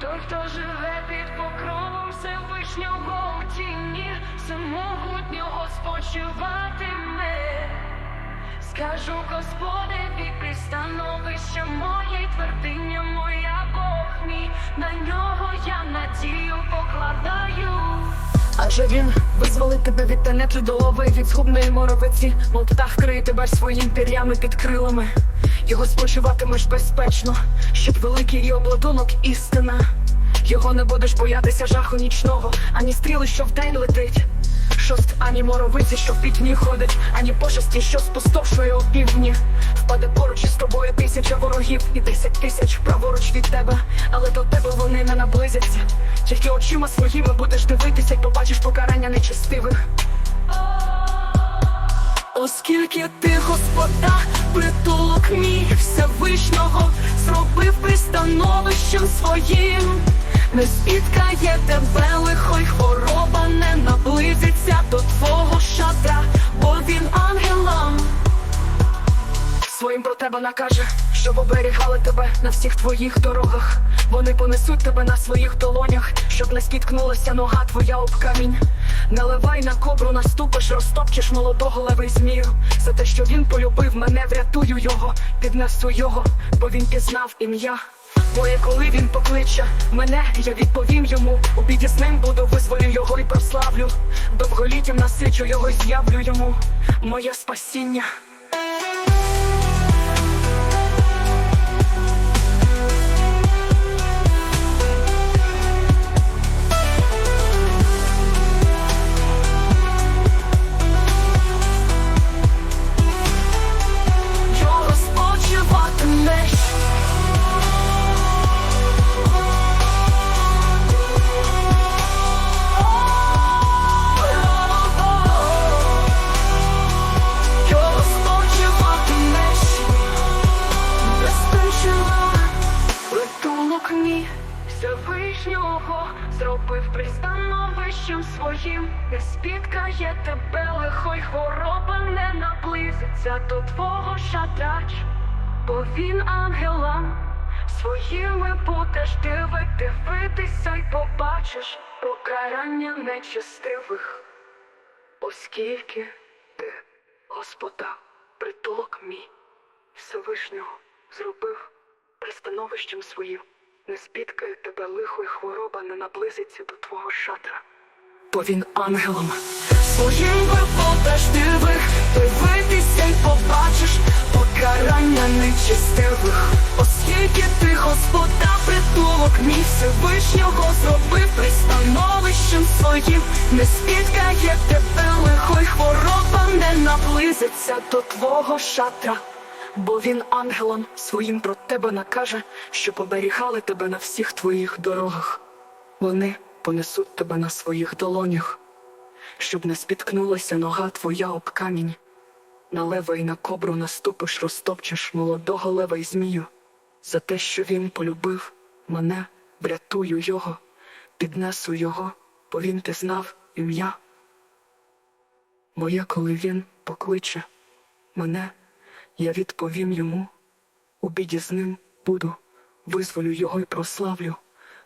той, хто живе під покровом Всевишнього у тіні, всемогутнього спочиватиме. Скажу Господеві, пристановище моє, твердиня моя Бог мій, на нього я надію покладаю. Адже він визволить тебе від тенети до лови, від згубної моровиці, мов птах вкриє тебе своїм пір'ями під крилами. Його спочиватимеш безпечно, щоб великий і обладунок істина. Його не будеш боятися жаху нічного, ані стріли, що вдень летить. Шост, ані моровиці, що в пітьмі ходить, ані пошесті, що спустошує опівдні. Впаде поруч із тобою тисяча ворогів і десять тисяч праворуч від тебе, але до тебе вони не наблизяться. Тільки очима своїми будеш дивитися, й побачиш покарання нечестивих. Оскільки ти, Господа, притулок мій Всевишнього зробив пристановищем своїм, не спіткає тебе лихо й хвороба не наблизиться про тебе накаже, щоб оберігали тебе на всіх твоїх дорогах. Вони понесуть тебе на своїх долонях, щоб не спіткнулася нога твоя об камінь. Наливай на кобру, наступиш, розтопчеш молодого левий змію. За те, що він полюбив мене, врятую його, піднесу його, бо він пізнав ім'я. Моє, коли він покличе мене, я відповім йому. У біді з ним буду, визволю його і прославлю. Довголіттям насичу його, з'явлю йому моє спасіння. Всевишнього зробив пристановищем своїм, не спіткає тебе лихо й хвороба не наблизиться до твого шатрач, бо він ангелам своїми будеш диви, дивитися й побачиш. Покарання нечестивих, оскільки ти, Господа, притулок мій Всевишнього зробив пристановищем своїм. Не спіткає тебе лихо й хвороба не наблизиться до твого шатра. Бо він ангелом своїм випадеш дивих, дивитися й побачиш покарання нечестивих. Оскільки ти, Господа, притулок мій Всевишнього зробив пристановищем своїм, не спіткає тебе лихо й хвороба не наблизиться до твого шатра. Бо він ангелом своїм про тебе накаже, щоб оберігали тебе на всіх твоїх дорогах. Вони понесуть тебе на своїх долонях, щоб не спіткнулася нога твоя об камінь. На лева і на кобру наступиш, розтопчеш молодого лева й змію. За те, що він полюбив мене, врятую його, піднесу його, бо він пізнав ім'я. Моє, коли він покличе мене, я відповім йому, у біді з ним буду, визволю його і прославлю,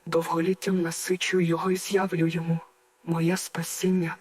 довголіттям насичу його і з'явлю йому, моє спасіння.